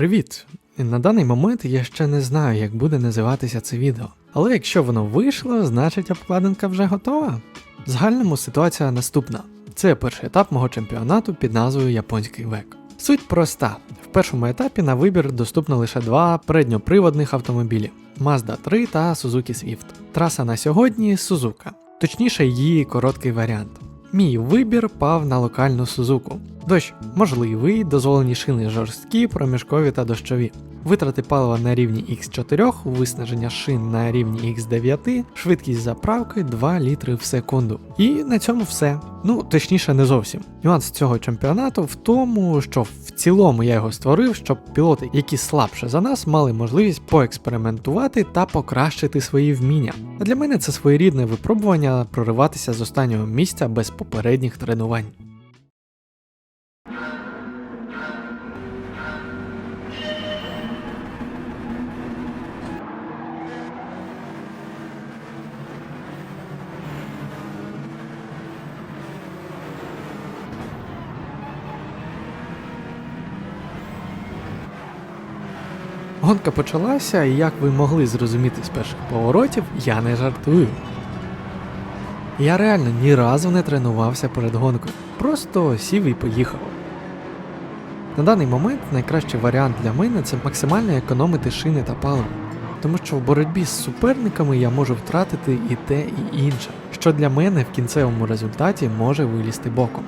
Привіт! На даний момент я ще не знаю, як буде називатися це відео. Але якщо воно вийшло, значить обкладинка вже готова. В загальному ситуація наступна: це перший етап мого чемпіонату під назвою Японський век. Суть проста: в першому етапі на вибір доступно лише два передньоприводних автомобілі Mazda 3 та Suzuki Swift. Траса на сьогодні Сузука, точніше, її короткий варіант. Мій вибір пав на локальну Сузуку. Дощ можливий, дозволені шини жорсткі, проміжкові та дощові. Витрати палива на рівні X4, виснаження шин на рівні X9, швидкість заправки 2 літри в секунду. І на цьому все. Ну, точніше, не зовсім. Нюанс цього чемпіонату в тому, що в цілому я його створив, щоб пілоти, які слабше за нас, мали можливість поекспериментувати та покращити свої вміння. А для мене це своєрідне випробування прориватися з останнього місця без попередніх тренувань. Гонка почалася, і як ви могли зрозуміти з перших поворотів, я не жартую. Я реально ні разу не тренувався перед гонкою, просто сів і поїхав. На даний момент найкращий варіант для мене це максимально економити шини та паливо, тому що в боротьбі з суперниками я можу втратити і те, і інше, що для мене в кінцевому результаті може вилізти боком.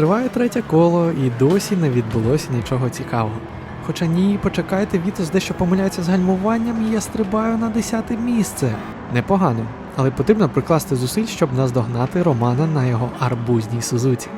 Триває третє коло і досі не відбулося нічого цікавого. Хоча ні, почекайте, Вітос дещо помиляється з гальмуванням, і я стрибаю на десяте місце. Непогано, але потрібно прикласти зусиль, щоб наздогнати Романа на його арбузній Сузуці.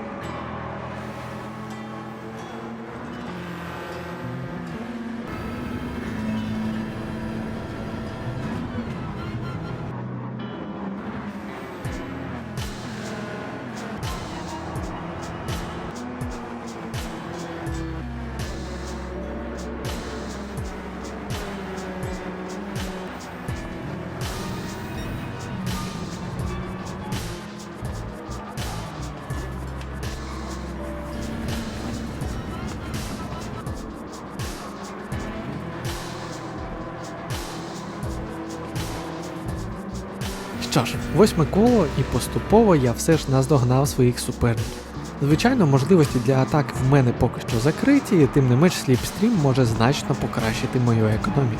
Що ж, восьме коло, і поступово я все ж наздогнав своїх суперників. Звичайно, можливості для атак в мене поки що закриті, тим не менш сліпстрім може значно покращити мою економію.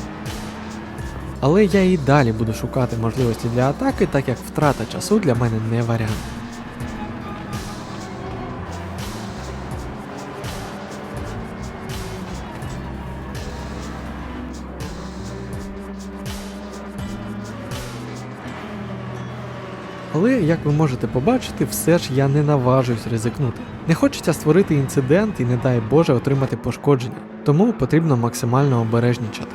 Але я і далі буду шукати можливості для атаки, так як втрата часу для мене не варіант. Але, як ви можете побачити, все ж я не наважуюсь ризикнути. Не хочеться створити інцидент і, не дай Боже, отримати пошкодження, тому потрібно максимально обережнічати.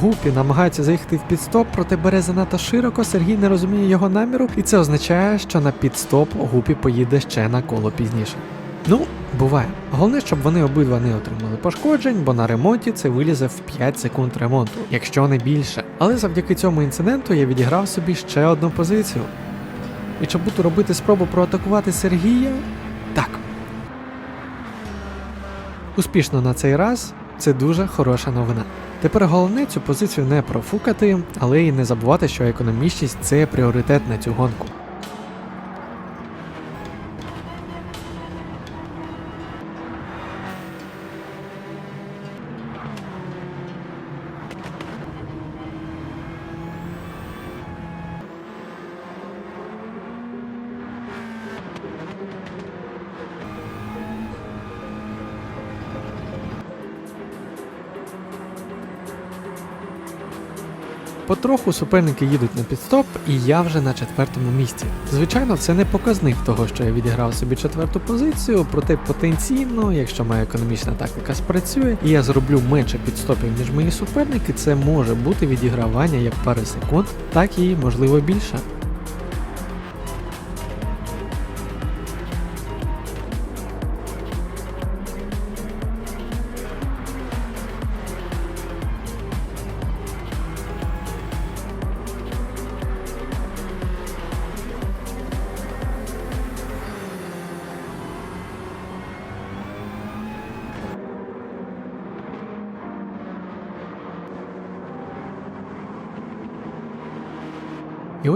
Гупі намагається заїхати в підстоп, проте бере занадто широко, Сергій не розуміє його наміру, і це означає, що на підстоп Гупі поїде ще на коло пізніше. Ну, буває. Головне, щоб вони обидва не отримали пошкоджень, бо на ремонті це вилізе в 5 секунд ремонту, якщо не більше. Але завдяки цьому інциденту я відіграв собі ще одну позицію. І чи буду робити спробу проатакувати Сергія? Так. Успішно на цей раз це дуже хороша новина. Тепер головне цю позицію не профукати, але й не забувати, що економічність це пріоритет на цю гонку. Потроху суперники їдуть на підстоп, і я вже на четвертому місці. Звичайно, це не показник того, що я відіграв собі четверту позицію, проте потенційно, якщо моя економічна тактика спрацює, і я зроблю менше підстопів, ніж мої суперники, це може бути відігравання як пари секунд, так і можливо більше.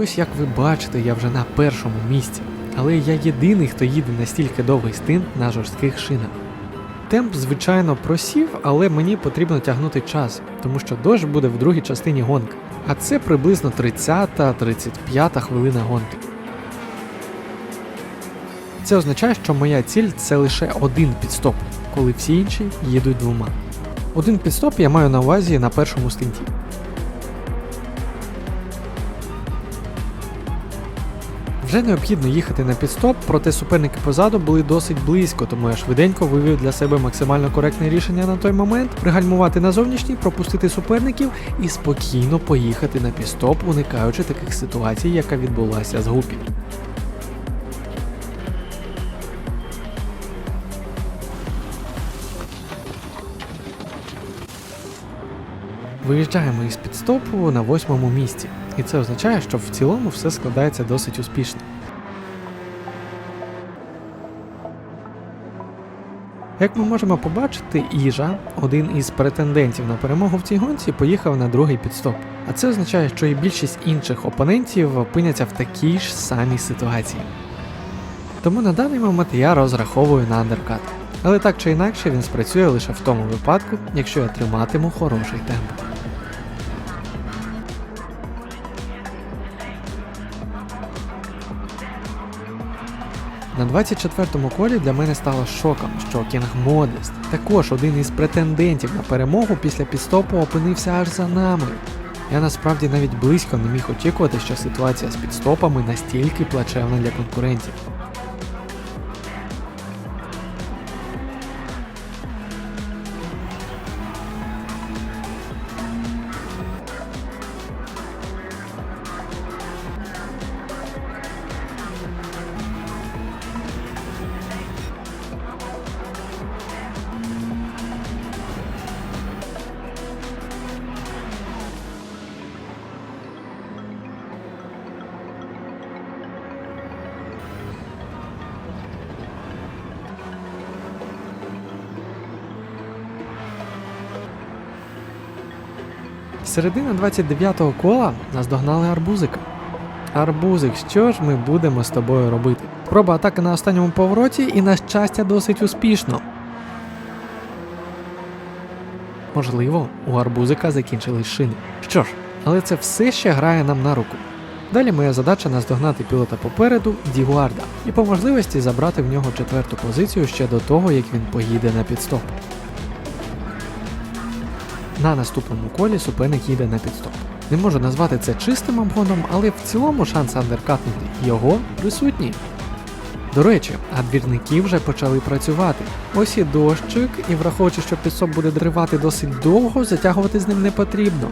Ось як ви бачите, я вже на першому місці. Але я єдиний, хто їде настільки довгий стинт на жорстких шинах. Темп, звичайно, просів, але мені потрібно тягнути час, тому що дощ буде в другій частині гонки. А це приблизно 30-35 хвилина гонки. Це означає, що моя ціль це лише один підстоп, коли всі інші їдуть двома. Один підстоп я маю на увазі на першому стинті. Вже необхідно їхати на підстоп, проте суперники позаду були досить близько, тому я швиденько вивів для себе максимально коректне рішення на той момент, пригальмувати на зовнішній, пропустити суперників і спокійно поїхати на підстоп, уникаючи таких ситуацій, яка відбулася з Гупі. Виїжджаємо із підстопу на восьмому місці, і це означає, що в цілому все складається досить успішно. Як ми можемо побачити, Іжа, один із претендентів на перемогу в цій гонці, поїхав на другий підстоп. А це означає, що і більшість інших опонентів опиняться в такій ж самій ситуації. Тому на даний момент я розраховую на андеркат. Але так чи інакше він спрацює лише в тому випадку, якщо я триматиму хороший темп. На 24-му колі для мене стало шоком, що Кінг Модест, також один із претендентів на перемогу після підстопу опинився аж за нами. Я насправді навіть близько не міг очікувати, що ситуація з підстопами настільки плачевна для конкурентів. Середина 29-го кола наздогнали арбузика. Арбузик, що ж ми будемо з тобою робити? Проба атаки на останньому повороті і на щастя досить успішно. Можливо, у арбузика закінчились шини. Що ж, але це все ще грає нам на руку. Далі моя задача наздогнати пілота попереду Дігуарда і по можливості забрати в нього четверту позицію ще до того, як він поїде на підстоп. На наступному колі суперник їде на підстоп. Не можу назвати це чистим обгоном, але в цілому шанс андеркатнути його присутній. До речі, а двірники вже почали працювати. Ось і дощик, і враховуючи, що підстоп буде дривати досить довго, затягувати з ним не потрібно.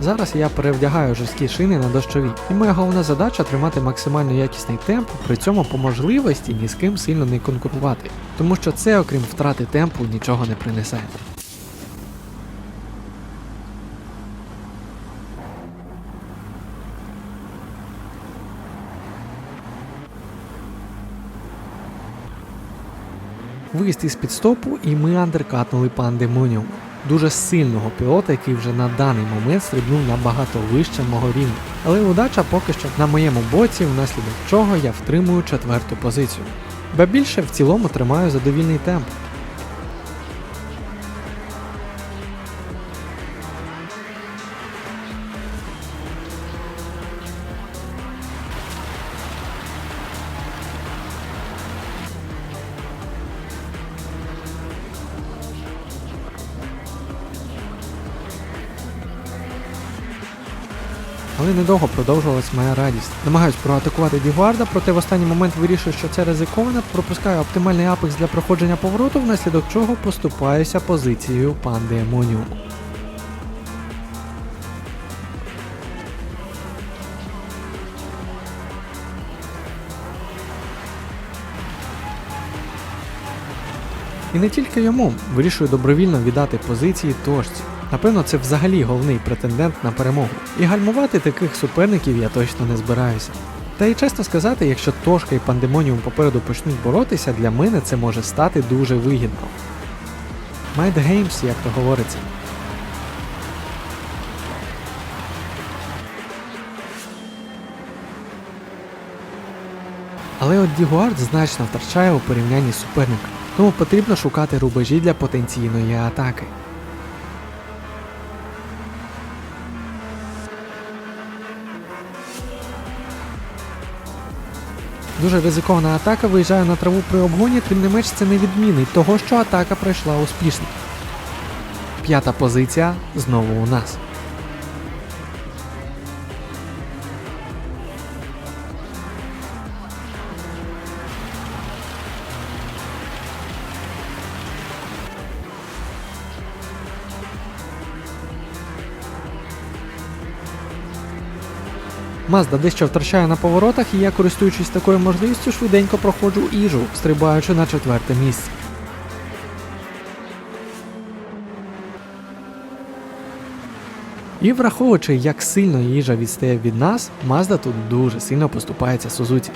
Зараз я перевдягаю жорсткі шини на дощові, і моя головна задача тримати максимально якісний темп, при цьому по можливості ні з ким сильно не конкурувати, тому що це, окрім втрати темпу, нічого не принесе. Виїзд із підстопу, і ми андеркатнули пандемоніум. Дуже сильного пілота, який вже на даний момент стрибнув набагато вище мого рівня. Але удача поки що на моєму боці, внаслідок чого я втримую четверту позицію. Ба більше в цілому тримаю задовільний темп. Але недовго продовжувалась моя радість. Намагаюсь проатакувати Дігварда, проте в останній момент вирішую, що це ризиковано, пропускаю оптимальний апекс для проходження повороту, внаслідок чого поступаюся позицією пандемоніуму. І не тільки йому вирішую добровільно віддати позиції точці. Напевно, це взагалі головний претендент на перемогу. І гальмувати таких суперників я точно не збираюся. Та й чесно сказати, якщо Тошка і Пандемоніум попереду почнуть боротися, для мене це може стати дуже вигідно. Mind Games, як то говориться. Але от Дігуард значно втрачає у порівнянні з суперником, тому потрібно шукати рубежі для потенційної атаки. Дуже ризикована атака виїжджає на траву при обгоні, тим не менш це не відмінить того, що атака пройшла успішно. П'ята позиція знову у нас. Мазда дещо втрачає на поворотах, і я, користуючись такою можливістю, швиденько проходжу іжу, стрибаючи на четверте місце. І враховуючи, як сильно їжа відстає від нас, Мазда тут дуже сильно поступається Сузуці.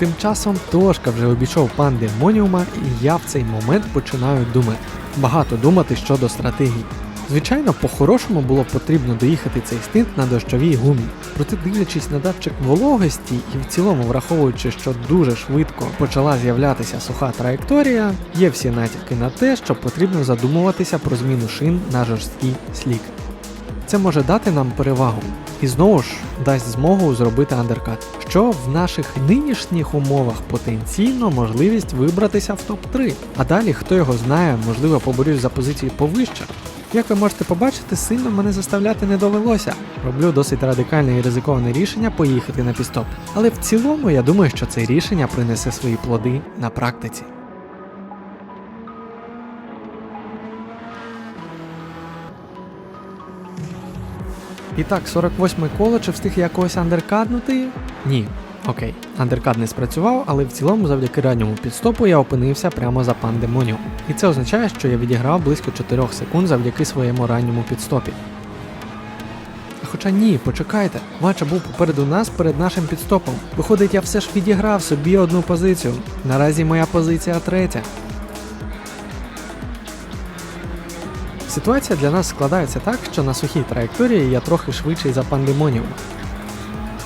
Тим часом Тошка вже обійшов пандемоніума, і я в цей момент починаю думати. Багато думати щодо стратегії. Звичайно, по-хорошому було потрібно доїхати цей стинт на дощовій гумі. Проте дивлячись на датчик вологості і в цілому враховуючи, що дуже швидко почала з'являтися суха траєкторія, є всі натяки на те, що потрібно задумуватися про зміну шин на жорсткий слік. Це може дати нам перевагу і знову ж дасть змогу зробити андеркат, що в наших нинішніх умовах потенційно можливість вибратися в топ-3. А далі, хто його знає, можливо, поборюсь за позиції повище. Як ви можете побачити, сильно мене заставляти не довелося. Роблю досить радикальне і ризиковане рішення поїхати на пістоп. Але в цілому я думаю, що це рішення принесе свої плоди на практиці. І так, 48-й коло, чи встиг я якогось андеркаднути? Ні. Окей, андеркад не спрацював, але в цілому завдяки ранньому підстопу я опинився прямо за пандемоніум. І це означає, що я відіграв близько 4 секунд завдяки своєму ранньому підстопі. Хоча ні, почекайте, Вача був попереду нас перед нашим підстопом. Виходить, я все ж відіграв собі одну позицію. Наразі моя позиція третя. Ситуація для нас складається так, що на сухій траєкторії я трохи швидший за пандемоніум.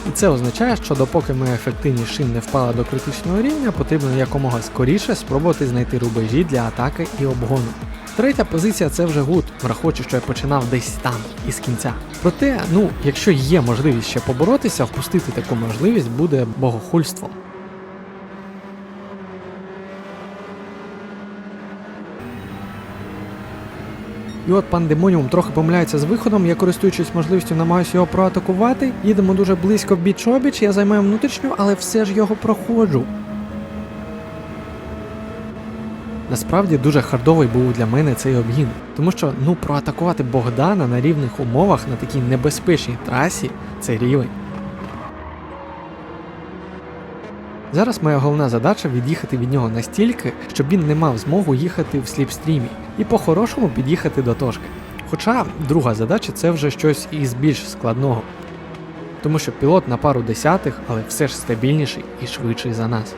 І це означає, що допоки моя ефективність шин не впала до критичного рівня, потрібно якомога скоріше спробувати знайти рубежі для атаки і обгону. Третя позиція це вже гуд, враховуючи, що я починав десь там, із кінця. Проте, ну, якщо є можливість ще поборотися, впустити таку можливість буде богохульством. І от пандемоніум трохи помиляється з виходом, я користуючись можливістю, намагаюся його проатакувати. Їдемо дуже близько біч-обіч, я займаю внутрішню, але все ж його проходжу. Насправді дуже хардовий був для мене цей обгін, тому що ну проатакувати Богдана на рівних умовах на такій небезпечній трасі це рівень. Зараз моя головна задача від'їхати від нього настільки, щоб він не мав змогу їхати в сліпстрімі і по-хорошому під'їхати до точки. Хоча друга задача це вже щось із більш складного. Тому що пілот на пару десятих, але все ж стабільніший і швидший за нас.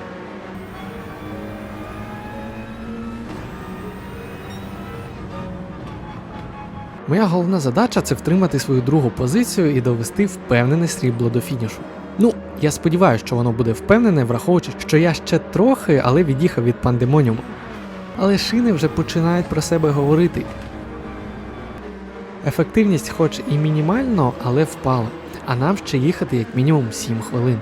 Моя головна задача це втримати свою другу позицію і довести впевнене срібло до фінішу. Ну, я сподіваюся, що воно буде впевнене, враховуючи, що я ще трохи, але від'їхав від пандемоніуму. Але шини вже починають про себе говорити. Ефективність, хоч і мінімально, але впала, а нам ще їхати як мінімум 7 хвилин.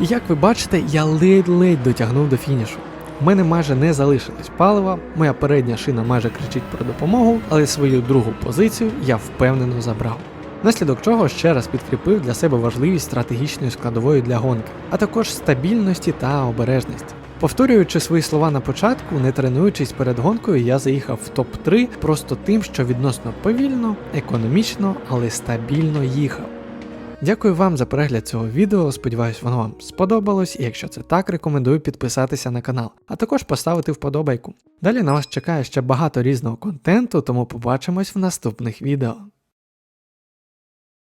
І як ви бачите, я ледь-ледь дотягнув до фінішу. У мене майже не залишилось палива, моя передня шина майже кричить про допомогу, але свою другу позицію я впевнено забрав. Наслідок чого ще раз підкріпив для себе важливість стратегічної складової для гонки, а також стабільності та обережності. Повторюючи свої слова на початку, не тренуючись перед гонкою, я заїхав в топ-3 просто тим, що відносно повільно, економічно, але стабільно їхав. Дякую вам за перегляд цього відео. Сподіваюсь, воно вам сподобалось, і якщо це так, рекомендую підписатися на канал, а також поставити вподобайку. Далі на вас чекає ще багато різного контенту, тому побачимось в наступних відео.